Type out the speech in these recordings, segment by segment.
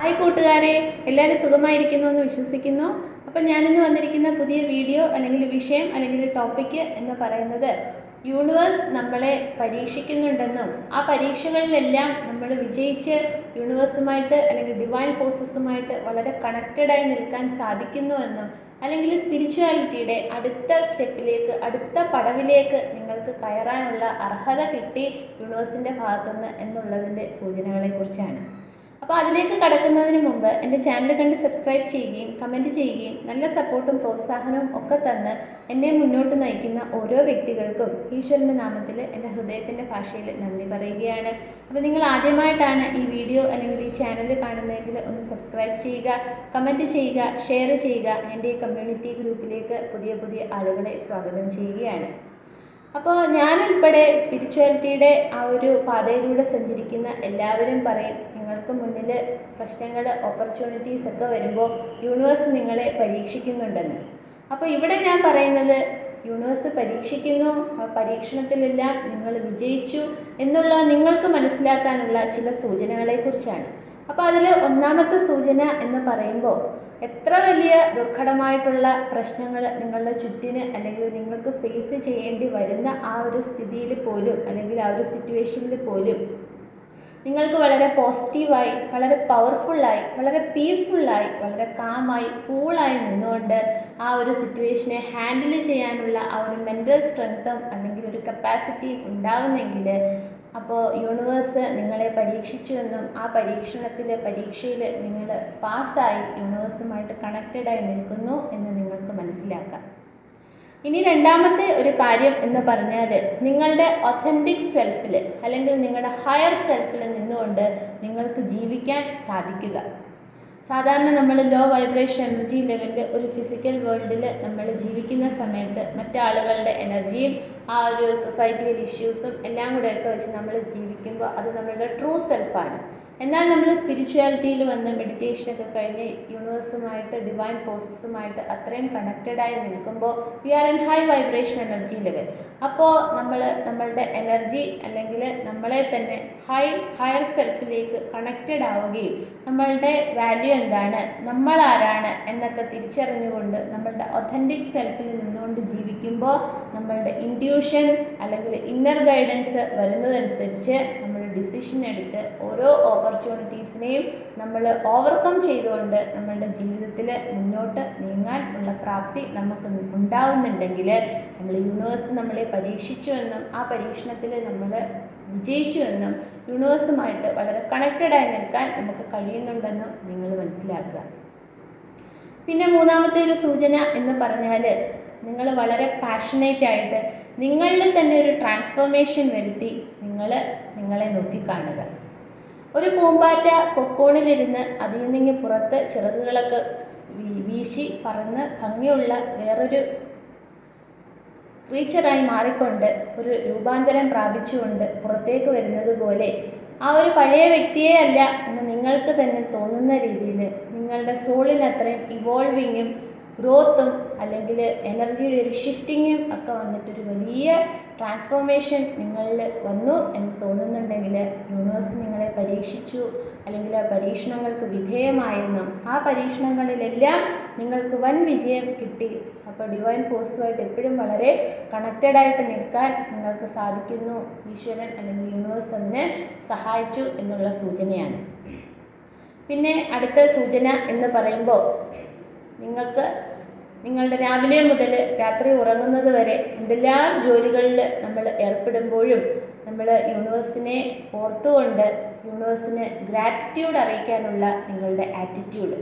Hi കൂട്ടുകാരെ എല്ലാവരും സുഖമായിരിക്കുന്നു എന്ന് വിശ്വസിക്കുന്നു. അപ്പം ഞാനിന്ന് വന്നിരിക്കുന്ന പുതിയ വീഡിയോ അല്ലെങ്കിൽ വിഷയം അല്ലെങ്കിൽ ടോപ്പിക്ക് എന്ന് പറയുന്നത് യൂണിവേഴ്സ് നമ്മളെ പരീക്ഷിക്കുന്നുണ്ടെന്നും ആ പരീക്ഷകളിലെല്ലാം നമ്മൾ വിജയിച്ച് യൂണിവേഴ്സുമായിട്ട് അല്ലെങ്കിൽ ഡിവൈൻ ഫോഴ്സസുമായിട്ട് വളരെ കണക്റ്റഡായി നിൽക്കാൻ സാധിക്കുന്നുവെന്നും അല്ലെങ്കിൽ സ്പിരിച്വാലിറ്റിയുടെ അടുത്ത സ്റ്റെപ്പിലേക്ക് അടുത്ത പടവിലേക്ക് നിങ്ങൾക്ക് കയറാനുള്ള അർഹത കിട്ടി യൂണിവേഴ്സിന്റെ ഭാഗത്തുനിന്ന് എന്നുള്ളതിന്റെ സൂചനകളെക്കുറിച്ചാണ്. അപ്പോൾ അതിലേക്ക് കടക്കുന്നതിന് മുമ്പ് എന്റെ ചാനൽ കണ്ട് സബ്സ്ക്രൈബ് ചെയ്യുകയും കമന്റ് ചെയ്യുകയും നല്ല സപ്പോർട്ടും പ്രോത്സാഹനവും ഒക്കെ തന്ന് എന്നെ മുന്നോട്ട് നയിക്കുന്ന ഓരോ വ്യക്തികൾക്കും ഈശ്വരന്റെ നാമത്തിൽ എന്റെ ഹൃദയത്തിന്റെ ഭാഷയിൽ നന്ദി പറയുകയാണ്. അപ്പോൾ നിങ്ങൾ ആദ്യമായിട്ടാണ് ഈ വീഡിയോ അല്ലെങ്കിൽ ഈ ചാനൽ കാണുന്നതെങ്കിൽ ഒന്ന് സബ്സ്ക്രൈബ് ചെയ്യുക കമന്റ് ചെയ്യുക ഷെയർ ചെയ്യുക. എന്റെ ഈ കമ്മ്യൂണിറ്റി ഗ്രൂപ്പിലേക്ക് പുതിയ പുതിയ ആളുകളെ സ്വാഗതം ചെയ്യുകയാണ്. അപ്പോൾ ഞാനുൾപ്പെടെ സ്പിരിച്വാലിറ്റിയുടെ ആ ഒരു പാതയിലൂടെ സഞ്ചരിക്കുന്ന എല്ലാവരും പറയും നിങ്ങൾക്ക് മുന്നിൽ പ്രശ്നങ്ങൾ ഓപ്പർച്യൂണിറ്റീസ് ഒക്കെ വരുമ്പോൾ യൂണിവേഴ്സ് നിങ്ങളെ പരീക്ഷിക്കുന്നുണ്ടെന്ന്. അപ്പോൾ ഇവിടെ ഞാൻ പറയുന്നത് യൂണിവേഴ്സ് പരീക്ഷിക്കുന്നു ആ പരീക്ഷണത്തിലെല്ലാം നിങ്ങൾ വിജയിച്ചു എന്നുള്ള നിങ്ങൾക്ക് മനസ്സിലാക്കാനുള്ള ചില സൂചനകളെക്കുറിച്ചാണ്. അപ്പോൾ അതിൽ ഒന്നാമത്തെ സൂചന എന്ന് പറയുമ്പോൾ എത്ര വലിയ ദുർഘടമായിട്ടുള്ള പ്രശ്നങ്ങൾ നിങ്ങളുടെ ചുറ്റിന് അല്ലെങ്കിൽ നിങ്ങൾക്ക് ഫേസ് ചെയ്യേണ്ടി വരുന്ന ആ ഒരു സ്ഥിതിയിൽ പോലും അല്ലെങ്കിൽ ആ ഒരു സിറ്റുവേഷനിൽ പോലും നിങ്ങൾക്ക് വളരെ പോസിറ്റീവായി വളരെ പവർഫുള്ളായി വളരെ പീസ്ഫുള്ളായി വളരെ കാമായി കൂളായി നിന്നുകൊണ്ട് ആ ഒരു സിറ്റുവേഷനെ ഹാൻഡിൽ ചെയ്യാനുള്ള ആ ഒരു മെന്റൽ സ്ട്രെങ്ത്തും അല്ലെങ്കിൽ ഒരു കപ്പാസിറ്റിയും ഉണ്ടാകുന്നെങ്കിൽ അപ്പോൾ യൂണിവേഴ്സ് നിങ്ങളെ പരീക്ഷിച്ചുവെന്നും ആ പരീക്ഷണത്തിൽ പരീക്ഷയിൽ നിങ്ങൾ പാസ്സായി യൂണിവേഴ്സുമായിട്ട് കണക്റ്റഡായി നിൽക്കുന്നു എന്ന് നിങ്ങൾക്ക് മനസ്സിലാക്കാം. ഇനി രണ്ടാമത്തെ ഒരു കാര്യം എന്ന് പറഞ്ഞാൽ നിങ്ങളുടെ ഒത്തന്റിക് സെൽഫിൽ അല്ലെങ്കിൽ നിങ്ങളുടെ ഹയർ സെൽഫിൽ നിന്നുകൊണ്ട് നിങ്ങൾക്ക് ജീവിക്കാൻ സാധിക്കുക. സാധാരണ നമ്മൾ ലോ വൈബ്രേഷൻ എനർജി ലെവലിൽ ഒരു ഫിസിക്കൽ വേൾഡിൽ നമ്മൾ ജീവിക്കുന്ന സമയത്ത് മറ്റാളുകളുടെ എനർജിയും ആ ഒരു സൊസൈറ്റിയൽ ഇഷ്യൂസും എല്ലാം കൂടെയൊക്കെ വെച്ച് നമ്മൾ ജീവിക്കുമ്പോൾ അത് നമ്മളുടെ ട്രൂ സെൽഫാണ് എന്നാൽ നമ്മൾ സ്പിരിച്വാലിറ്റിയിൽ വന്ന് മെഡിറ്റേഷനൊക്കെ കഴിഞ്ഞ് യൂണിവേഴ്സുമായിട്ട് ഡിവൈൻ ഫോഴ്സസുമായിട്ട് അത്രയും കണക്റ്റഡായി നിൽക്കുമ്പോൾ we are in high vibration energy level അപ്പോൾ നമ്മൾ നമ്മളുടെ എനർജി അല്ലെങ്കിൽ നമ്മളെ തന്നെ ഹൈ ഹയർ സെൽഫിലേക്ക് കണക്റ്റഡ് ആവുകയും നമ്മളുടെ വാല്യൂ എന്താണ് നമ്മൾ ആരാണ് എന്നൊക്കെ തിരിച്ചറിഞ്ഞുകൊണ്ട് നമ്മളുടെ ഒഥന്റിക് സെൽഫിൽ നിന്നുകൊണ്ട് ജീവിക്കുമ്പോൾ നമ്മളുടെ ഇൻഡ്യൂഷൻ അല്ലെങ്കിൽ ഇന്നർ ഗൈഡൻസ് വരുന്നതനുസരിച്ച് നമ്മൾ ഡിസിഷൻ എടുത്ത് ഓരോ ഓപ്പർച്യൂണിറ്റീസിനെയും നമ്മൾ ഓവർകം ചെയ്തുകൊണ്ട് നമ്മളുടെ ജീവിതത്തിൽ മുന്നോട്ട് നീങ്ങാൻ ഉള്ള പ്രാപ്തി നമുക്ക് ഉണ്ടാവുന്നുണ്ടെങ്കിൽ നമ്മൾ യൂണിവേഴ്സ് നമ്മളെ പരീക്ഷിച്ചുവെന്നും ആ പരീക്ഷണത്തിൽ നമ്മൾ വിജയിച്ചുവെന്നും യൂണിവേഴ്സുമായിട്ട് വളരെ കണക്റ്റഡായി നിൽക്കാൻ നമുക്ക് കഴിയുന്നുണ്ടെന്നും നിങ്ങൾ മനസ്സിലാക്കുക. പിന്നെ മൂന്നാമത്തെ ഒരു സൂചന എന്ന് പറഞ്ഞാൽ നിങ്ങൾ വളരെ പാഷനേറ്റ് ആയിട്ട് നിങ്ങളിൽ തന്നെ ഒരു ട്രാൻസ്ഫോർമേഷൻ വരുത്തി നിങ്ങൾ നിങ്ങളെ നോക്കി കാണുക. ഒരു പൂമ്പാറ്റ കൊക്കോണിലിരുന്ന് അതിൽ നിന്ന് പുറത്ത് ചിറകുകളൊക്കെ വീശി പറന്ന് ഭംഗിയുള്ള വേറൊരു ക്രീച്ചറായി മാറിക്കൊണ്ട് ഒരു രൂപാന്തരം പ്രാപിച്ചുകൊണ്ട് പുറത്തേക്ക് വരുന്നത് പോലെ ആ ഒരു പഴയ വ്യക്തിയെ അല്ല എന്ന് നിങ്ങൾക്ക് തന്നെ തോന്നുന്ന രീതിയിൽ നിങ്ങളുടെ സോളിൽ അത്രയും ഇവോൾവിങ്ങും ഗ്രോത്തും അല്ലെങ്കിൽ എനർജിയുടെ ഒരു ഷിഫ്റ്റിങ്ങും ഒക്കെ വന്നിട്ടൊരു വലിയ ട്രാൻസ്ഫോർമേഷൻ നിങ്ങളിൽ വന്നു എന്ന് തോന്നുന്നുണ്ടെങ്കിൽ യൂണിവേഴ്സ് നിങ്ങളെ പരീക്ഷിച്ചു അല്ലെങ്കിൽ ആ പരീക്ഷണങ്ങൾക്ക് വിധേയമായെന്നും ആ പരീക്ഷണങ്ങളിലെല്ലാം നിങ്ങൾക്ക് വൻ വിജയം കിട്ടി. അപ്പോൾ ഡിവൈൻ ഫോഴ്സുമായിട്ട് എപ്പോഴും വളരെ കണക്റ്റഡായിട്ട് നിൽക്കാൻ നിങ്ങൾക്ക് സാധിക്കുന്നു. ഈശ്വരൻ അല്ലെങ്കിൽ യൂണിവേഴ്സ് അതിന് സഹായിച്ചു എന്നുള്ള സൂചനയാണ്. പിന്നെ അടുത്ത സൂചന എന്ന് പറയുമ്പോൾ നിങ്ങൾക്ക് നിങ്ങളുടെ രാവിലെ മുതൽ രാത്രി ഉറങ്ങുന്നത് വരെ എന്തെല്ലാം ജോലികളിൽ നമ്മൾ ഏർപ്പെടുമ്പോഴും നമ്മൾ യൂണിവേഴ്സിനെ ഓർത്തുകൊണ്ട് യൂണിവേഴ്സിന് ഗ്രാറ്റിറ്റ്യൂഡ് അറിയിക്കാനുള്ള നിങ്ങളുടെ ആറ്റിറ്റ്യൂഡ്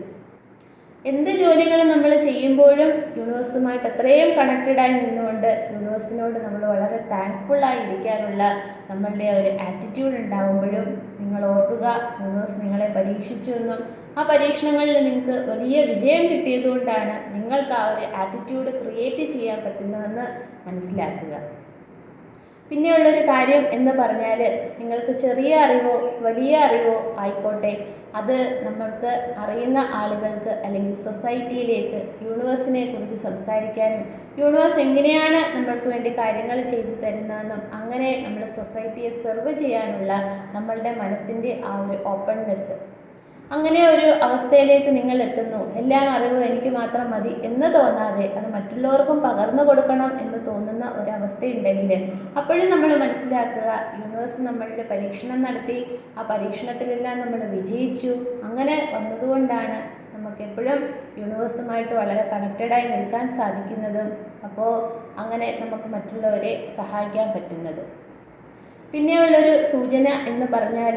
എന്ത് ജോലികൾ നമ്മൾ ചെയ്യുമ്പോഴും യൂണിവേഴ്സുമായിട്ട് അത്രയും കണക്റ്റഡായി നിന്നുകൊണ്ട് യൂണിവേഴ്സിനോട് നമ്മൾ വളരെ താങ്ക്ഫുള്ളായി ഇരിക്കാനുള്ള നമ്മളുടെ ഒരു ആറ്റിറ്റ്യൂഡ് ഉണ്ടാകുമ്പോഴും നിങ്ങൾ ഓർക്കുക യൂണിവേഴ്സ് നിങ്ങളെ പരീക്ഷിച്ചു എന്നും ആ പരീക്ഷണങ്ങളിൽ നിങ്ങൾക്ക് വലിയ വിജയം കിട്ടിയതുകൊണ്ടാണ് നിങ്ങൾക്ക് ആ ഒരു ആറ്റിറ്റ്യൂഡ് ക്രിയേറ്റ് ചെയ്യാൻ പറ്റുന്നതെന്ന് മനസ്സിലാക്കുക. പിന്നെയുള്ളൊരു കാര്യം എന്ന് പറഞ്ഞാൽ നിങ്ങൾക്ക് ചെറിയ അറിവോ വലിയ അറിവോ ആയിക്കോട്ടെ അത് നമ്മൾക്ക് അറിയുന്ന ആളുകൾക്ക് അല്ലെങ്കിൽ സൊസൈറ്റിയിലേക്ക് യൂണിവേഴ്സിനെ കുറിച്ച് സംസാരിക്കാനും യൂണിവേഴ്സ് എങ്ങനെയാണ് നമ്മൾക്ക് വേണ്ടി കാര്യങ്ങൾ ചെയ്തു തരുന്നതെന്നും അങ്ങനെ നമ്മൾ സൊസൈറ്റിയെ സെർവ് ചെയ്യാനുള്ള നമ്മളുടെ മനസ്സിന്റെ ആ ഒരു ഓപ്പൺനെസ് അങ്ങനെ ഒരു അവസ്ഥയിലേക്ക് നിങ്ങൾ എത്തുന്നു. എല്ലാം അറിവും എനിക്ക് മാത്രം മതി എന്ന് തോന്നാതെ അത് മറ്റുള്ളവർക്കും പകർന്നു കൊടുക്കണം എന്ന് തോന്നുന്ന ഒരവസ്ഥയുണ്ടെങ്കിൽ അപ്പോഴും നമ്മൾ മനസ്സിലാക്കുക യൂണിവേഴ്സ് നമ്മളുടെ പരീക്ഷണം നടത്തി ആ പരീക്ഷണത്തിലെല്ലാം നമ്മൾ വിജയിച്ചു. അങ്ങനെ വന്നതുകൊണ്ടാണ് നമുക്ക് എപ്പോഴും യൂണിവേഴ്സുമായിട്ട് വളരെ കണക്റ്റഡായി നിൽക്കാൻ സാധിക്കുന്നതും അപ്പോൾ അങ്ങനെ നമുക്ക് മറ്റുള്ളവരെ സഹായിക്കാൻ പറ്റുന്നതും. പിന്നെയുള്ളൊരു സൂചന എന്ന് പറഞ്ഞാൽ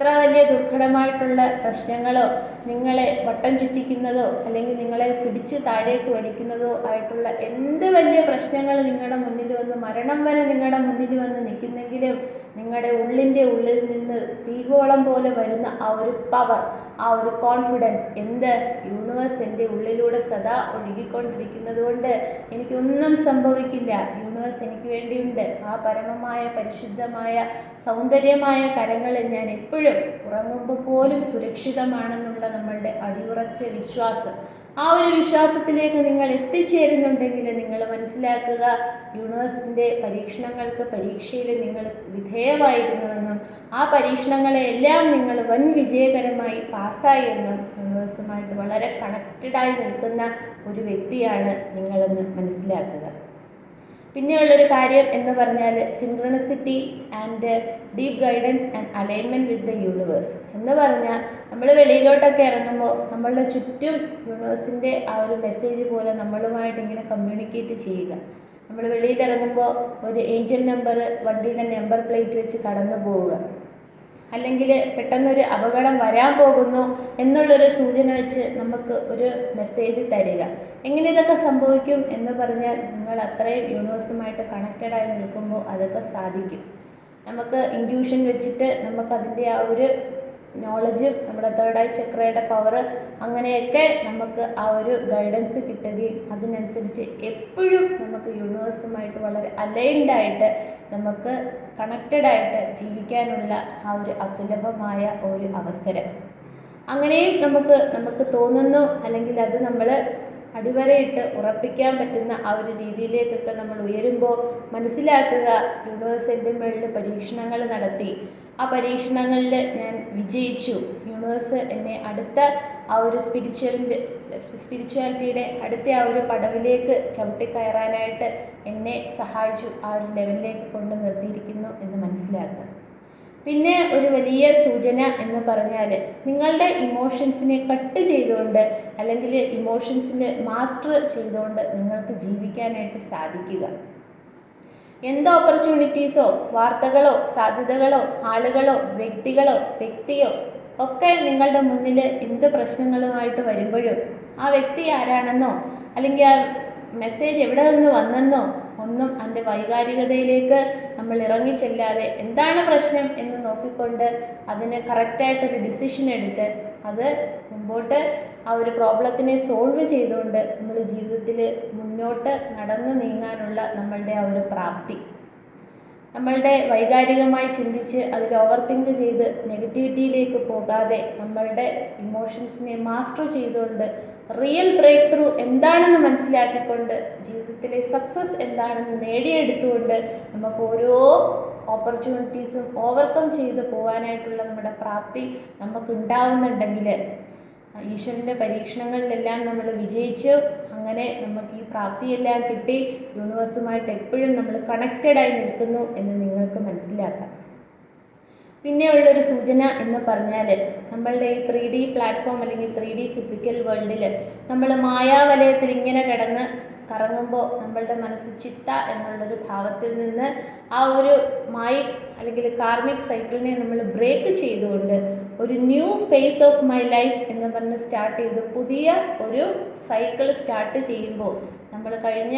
എത്ര വലിയ ദുർഘടമായിട്ടുള്ള പ്രശ്നങ്ങളോ നിങ്ങളെ വട്ടം ചുറ്റിക്കുന്നതോ അല്ലെങ്കിൽ നിങ്ങളെ പിടിച്ച് താഴേക്ക് വലിക്കുന്നതോ ആയിട്ടുള്ള എന്ത് വലിയ പ്രശ്നങ്ങൾ നിങ്ങളുടെ മുന്നിൽ വന്ന് മരണം വരെ നിങ്ങളുടെ മുന്നിൽ വന്ന് നിൽക്കുന്നെങ്കിലും നിങ്ങളുടെ ഉള്ളിന്റെ ഉള്ളിൽ നിന്ന് തീകോളം പോലെ വരുന്ന ആ ഒരു പവർ ആ ഒരു കോൺഫിഡൻസ് എന്ത് യൂണിവേഴ്സ് എന്റെ ഉള്ളിലൂടെ സദാ ഒഴുകിക്കൊണ്ടിരിക്കുന്നത് കൊണ്ട് എനിക്കൊന്നും സംഭവിക്കില്ല. യൂണിവേഴ്സ് എനിക്ക് വേണ്ടിയുണ്ട്. ആ പരമമായ പരിശുദ്ധമായ സൗന്ദര്യമായ കരങ്ങളിൽ ഞാൻ എപ്പോഴും ഉറങ്ങുമ്പോൾ പോലും സുരക്ഷിതമാണെന്നുള്ള നമ്മളുടെ അടിയുറച്ച വിശ്വാസം. ആ ഒരു വിശ്വാസത്തിലേക്ക് നിങ്ങൾ എത്തിച്ചേരുന്നുണ്ടെങ്കിൽ നിങ്ങൾ മനസ്സിലാക്കുക യൂണിവേഴ്സിന്റെ പരീക്ഷണങ്ങൾക്ക് പരീക്ഷയിൽ നിങ്ങൾ വിധേയമായിരുന്നുവെന്നും ആ പരീക്ഷണങ്ങളെല്ലാം നിങ്ങൾ വൻ വിജയകരമായി പാസ്സായി എന്നും യൂണിവേഴ്സുമായിട്ട് വളരെ കണക്റ്റഡായി നിൽക്കുന്ന ഒരു വ്യക്തിയാണ് നിങ്ങളെന്ന് മനസ്സിലാക്കുക. പിന്നെയുള്ളൊരു കാര്യം എന്ന് പറഞ്ഞാൽ synchronicity and deep guidance and alignment with the universe എന്ന് പറഞ്ഞാൽ നമ്മൾ വെളിയിലോട്ടൊക്കെ ഇറങ്ങുമ്പോൾ നമ്മളുടെ ചുറ്റും യൂണിവേഴ്സിന്റെ ആ ഒരു മെസ്സേജ് പോലെ നമ്മളുമായിട്ട് ഇങ്ങനെ കമ്മ്യൂണിക്കേറ്റ് ചെയ്യുക. നമ്മൾ വെളിയിൽ ഇറങ്ങുമ്പോൾ ഒരു ഏഞ്ചൽ നമ്പർ വണ്ടിയുടെ നമ്പർ പ്ലേറ്റ് വെച്ച് കടന്നു പോവുക അല്ലെങ്കിൽ പെട്ടെന്നൊരു അപകടം വരാൻ പോകുന്നു എന്നുള്ളൊരു സൂചന വെച്ച് നമുക്ക് ഒരു മെസ്സേജ് തരിക. എങ്ങനെ ഇതൊക്കെ സംഭവിക്കും എന്ന് പറഞ്ഞാൽ നിങ്ങൾ അത്രയും യൂണിവേഴ്സുമായിട്ട് കണക്റ്റഡായി നിൽക്കുമ്പോൾ അതൊക്കെ സാധിക്കും. നമുക്ക് ഇൻഡ്യൂഷൻ വെച്ചിട്ട് നമുക്കതിന്റെ ആ ഒരു നോളജും നമ്മുടെ തേർഡ് ഐ ചക്രയുടെ പവർ അങ്ങനെയൊക്കെ നമുക്ക് ആ ഒരു ഗൈഡൻസ് കിട്ടുകയും അതിനനുസരിച്ച് എപ്പോഴും നമുക്ക് യൂണിവേഴ്സുമായിട്ട് വളരെ അലൈൻഡ് ആയിട്ട് നമുക്ക് കണക്റ്റഡ് ആയിട്ട് ജീവിക്കാനുള്ള ആ ഒരു അസുലഭമായ ഒരു അവസരം. അങ്ങനെയും നമുക്ക് നമുക്ക് തോന്നുന്നു അല്ലെങ്കിൽ അത് നമ്മൾ അടിവരയിട്ട് ഉറപ്പിക്കാൻ പറ്റുന്ന ആ ഒരു രീതിയിലേക്കൊക്കെ നമ്മൾ ഉയരുമ്പോൾ മനസ്സിലാക്കുക. യൂണിവേഴ്സിന്റെ മുകളിൽ പരീക്ഷണങ്ങൾ നടത്തി. ആ പരീക്ഷണങ്ങളിൽ ഞാൻ വിജയിച്ചു. യൂണിവേഴ്സ് എന്നെ അടുത്ത ആ ഒരു സ്പിരിച്വലിന്റെ സ്പിരിച്വാലിറ്റിയുടെ അടുത്ത ആ ഒരു പടവിലേക്ക് ചവിട്ടിക്കയറാനായിട്ട് എന്നെ സഹായിച്ചു. ആ ഒരു ലെവലിലേക്ക് കൊണ്ട് നിർത്തിയിരിക്കുന്നു എന്ന് മനസ്സിലാക്കുക. പിന്നെ ഒരു വലിയ സൂചന എന്ന് പറഞ്ഞാൽ നിങ്ങളുടെ ഇമോഷൻസിനെ കട്ട് ചെയ്തുകൊണ്ട് അല്ലെങ്കിൽ ഇമോഷൻസിനെ മാസ്റ്റർ ചെയ്തുകൊണ്ട് നിങ്ങൾക്ക് ജീവിക്കാനായിട്ട് സാധിക്കുക. എന്ത് ഓപ്പർച്യൂണിറ്റീസോ വാർത്തകളോ സാധ്യതകളോ ആളുകളോ വ്യക്തികളോ വ്യക്തിയോ ഒക്കെ നിങ്ങളുടെ മുന്നിൽ എന്ത് പ്രശ്നങ്ങളുമായിട്ട് വരുമ്പോഴും ആ വ്യക്തി ആരാണെന്നോ അല്ലെങ്കിൽ ആ മെസ്സേജ് എവിടെ നിന്ന് വന്നെന്നോ ഒന്നും അതിന്റെ വൈകാരികതയിലേക്ക് നമ്മൾ ഇറങ്ങിച്ചെല്ലാതെ എന്താണ് പ്രശ്നം എന്ന് നോക്കിക്കൊണ്ട് അതിന് കറക്റ്റായിട്ടൊരു ഡിസിഷൻ എടുത്ത് അത് മുമ്പോട്ട് ആ ഒരു പ്രോബ്ലത്തിനെ സോൾവ് ചെയ്തുകൊണ്ട് നമ്മൾ ജീവിതത്തിൽ മുന്നോട്ട് നടന്നു നീങ്ങാനുള്ള നമ്മളുടെ ആ ഒരു പ്രാപ്തി. നമ്മളുടെ വൈകാരികമായി ചിന്തിച്ച് അതിൽ ഓവർ തിങ്ക് ചെയ്ത് നെഗറ്റിവിറ്റിയിലേക്ക് പോകാതെ നമ്മളുടെ ഇമോഷൻസിനെ മാസ്റ്റർ ചെയ്തുകൊണ്ട് റിയൽ ബ്രേക്ക് ത്രൂ എന്താണെന്ന് മനസ്സിലാക്കിക്കൊണ്ട് ജീവിതത്തിലെ സക്സസ് എന്താണെന്ന് നേടിയെടുത്തുകൊണ്ട് നമുക്ക് ഓരോ ഓപ്പർച്യൂണിറ്റീസും ഓവർകം ചെയ്ത് പോകാനായിട്ടുള്ള നമ്മുടെ പ്രാപ്തി നമുക്ക് ഉണ്ടാവുന്നുണ്ടെങ്കിൽ ഈശ്വരന്റെ പരീക്ഷണങ്ങളിലെല്ലാം നമ്മൾ വിജയിച്ച് അങ്ങനെ നമുക്ക് ഈ പ്രാപ്തിയെല്ലാം കിട്ടി യൂണിവേഴ്സുമായിട്ട് എപ്പോഴും നമ്മൾ കണക്റ്റഡായി നിൽക്കുന്നു എന്ന് നിങ്ങൾക്ക് മനസ്സിലാക്കാം. പിന്നെയുള്ളൊരു സൂചന എന്ന് പറഞ്ഞാൽ നമ്മളുടെ ഈ ത്രീ ഡി പ്ലാറ്റ്ഫോം അല്ലെങ്കിൽ ത്രീ ഡി ഫിസിക്കൽ വേൾഡിൽ നമ്മൾ മായാവലയത്തിൽ ഇങ്ങനെ കിടന്ന് കറങ്ങുമ്പോൾ നമ്മളുടെ മനസ്സ് ചിത്ത എന്നുള്ളൊരു ഭാവത്തിൽ നിന്ന് ആ ഒരു മായി അല്ലെങ്കിൽ കാർമിക് സൈക്കിളിനെ നമ്മൾ ബ്രേക്ക് ചെയ്തുകൊണ്ട് ഒരു new phase of my life എന്ന് പറഞ്ഞ് സ്റ്റാർട്ട് ചെയ്ത് പുതിയ ഒരു സൈക്കിൾ സ്റ്റാർട്ട് ചെയ്യുമ്പോൾ നമ്മൾ കഴിഞ്ഞ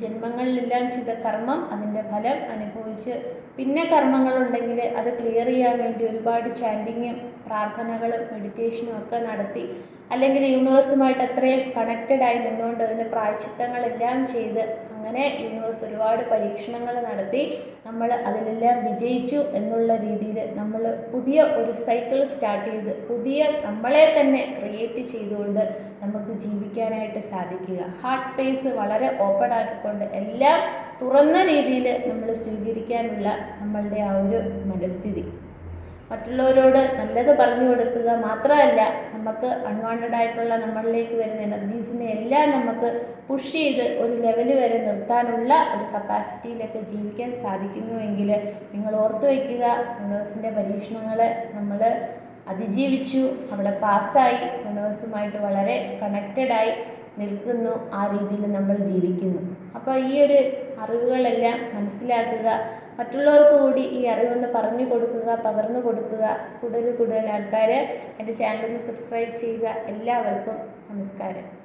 ജന്മങ്ങളിലെല്ലാം ചെയ്ത കർമ്മം അതിന്റെ ഫലം അനുഭവിച്ച് പിന്നെ കർമ്മങ്ങളുണ്ടെങ്കിൽ അത് ക്ലിയർ ചെയ്യാൻ വേണ്ടി ഒരുപാട് ചാന്റിങ്ങും പ്രാർത്ഥനകളും മെഡിറ്റേഷനും ഒക്കെ നടത്തി. അല്ലെങ്കിൽ യൂണിവേഴ്സുമായിട്ട് അത്രയും കണക്റ്റഡ് ആയി നിന്നുകൊണ്ട് അതിന് പ്രായച്ചിത്തങ്ങളെല്ലാം ചെയ്ത് അങ്ങനെ യൂണിവേഴ്സ് ഒരുപാട് പരീക്ഷണങ്ങൾ നടത്തി നമ്മൾ അതിലെല്ലാം വിജയിച്ചു എന്നുള്ള രീതിയിൽ നമ്മൾ പുതിയ ഒരു സൈക്കിൾ സ്റ്റാർട്ട് ചെയ്ത് പുതിയ നമ്മളെ തന്നെ ക്രിയേറ്റ് ചെയ്തുകൊണ്ട് നമുക്ക് ജീവിക്കാനായിട്ട് സാധിക്കുക. ഹാർട്ട് സ്പേസ് വളരെ ഓപ്പൺ ആക്കിക്കൊണ്ട് എല്ലാം തുറന്ന രീതിയിൽ നമ്മൾ സ്വീകരിക്കാനുള്ള നമ്മളുടെ ആ ഒരു മനസ്ഥിതി. മറ്റുള്ളവരോട് നല്ലത് പറഞ്ഞു കൊടുക്കുക മാത്രമല്ല നമുക്ക് അൺവാണ്ടഡ് ആയിട്ടുള്ള നമ്മളിലേക്ക് വരുന്ന എനർജീസിനെ എല്ലാം നമുക്ക് പുഷ് ചെയ്ത് ഒരു ലെവൽ വരെ നിർത്താനുള്ള ഒരു കപ്പാസിറ്റിയിലൊക്കെ ജീവിക്കാൻ സാധിക്കുന്നുവെങ്കിൽ നിങ്ങൾ ഓർത്തു വയ്ക്കുക യൂണിവേഴ്സിന്റെ പരീക്ഷണങ്ങൾ നമ്മൾ അതിജീവിച്ചു അവിടെ പാസ്സായി യൂണിവേഴ്സുമായിട്ട് വളരെ കണക്റ്റഡായി നിൽക്കുന്നു ആ രീതിയിൽ നമ്മൾ ജീവിക്കുന്നു. അപ്പോൾ ഈ ഒരു അറിവുകളെല്ലാം മനസ്സിലാക്കുക മറ്റുള്ളവർക്ക് കൂടി ഈ അറിവൊന്ന് പറഞ്ഞു കൊടുക്കുക പകർന്നു കൊടുക്കുക. കൂടുതൽ കൂടുതൽ ആൾക്കാർ എന്റെ ചാനലൊന്ന് സബ്സ്ക്രൈബ് ചെയ്യുക. എല്ലാവർക്കും നമസ്കാരം.